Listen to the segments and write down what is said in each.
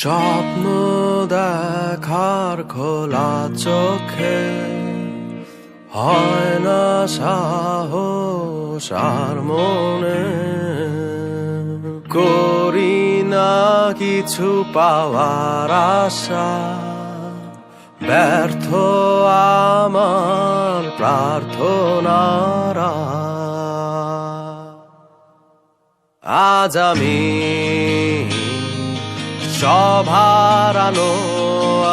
স্বপ্ন দেখার খোলা চোখে হয় না সাহস আর মনে। করি না কিছু পাওয়ার আশা। ব্যর্থ আমার প্রার্থনারা আজ আমি সভার আনো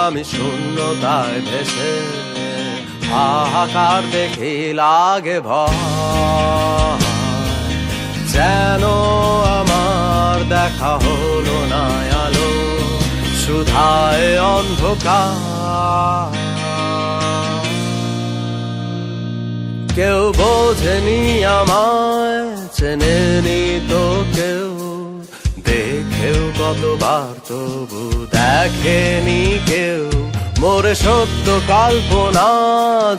আমি শূন্যতায় ভেসে হাহাকার দেখি লাগে ভয়। যেন আমার দেখা হলো না আলো, সুধায় অন্ধকার। কেউ বোঝেনি আমায় চেনেনি তো কতবার তবু দেখেনি কেউ? মোরে সত্য কল্পনা,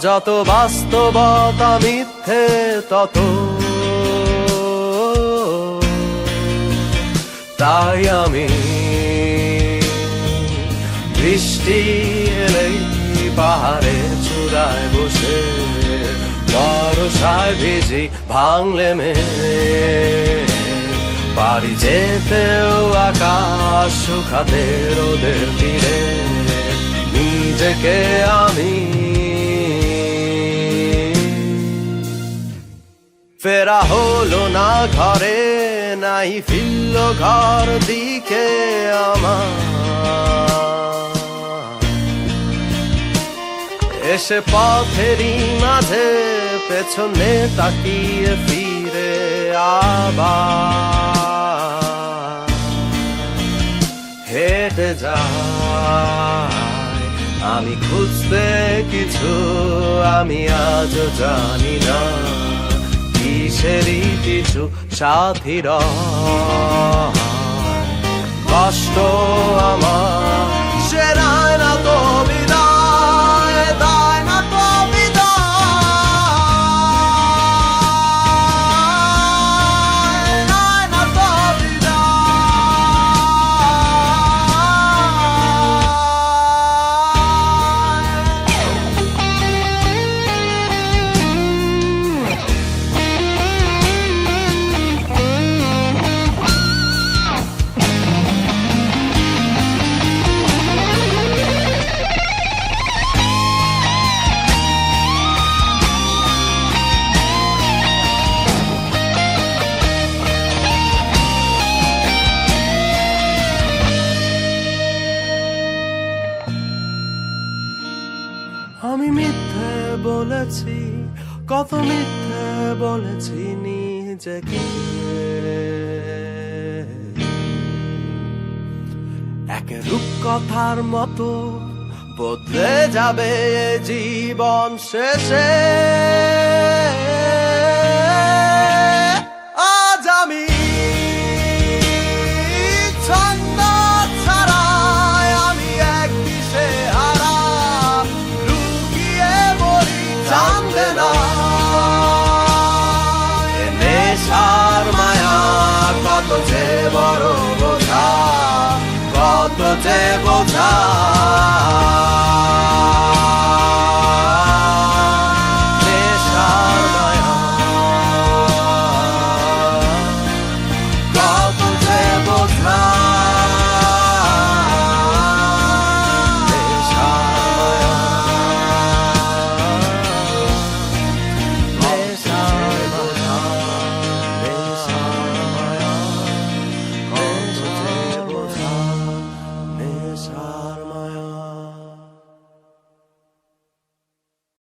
যত বাস্তবতা মিথ্যে, তত। তাই আমি বৃষ্টি এলেই পাহাড়ের চূড়ায় বসে বরসায় ভিজি ভাঙলে মে বাড়ি যেতেও আকাশ শুকাতে রোদের তীরে, নিজেকে আমি। ফেরা হলো না ঘরে, নাই ফিরল ঘর দিকে আমার। এসে পথেরই মাঝে পেছনে তাকিয়ে ফিরে আবার। হেঁটে যায় আমি খুঁজতে কিছু আমি আজ জানি না। কিসেরই কিছু সাথীর কষ্ট আমার আমি মিথ্যে বলেছি কত মিথ্যে বলেছি নিজেকে। এক রূপকথার মতো বদলে যাবে জীবন শেষে। এ নেশার মায়া কত বড় বোঝা কত যে বোঝা।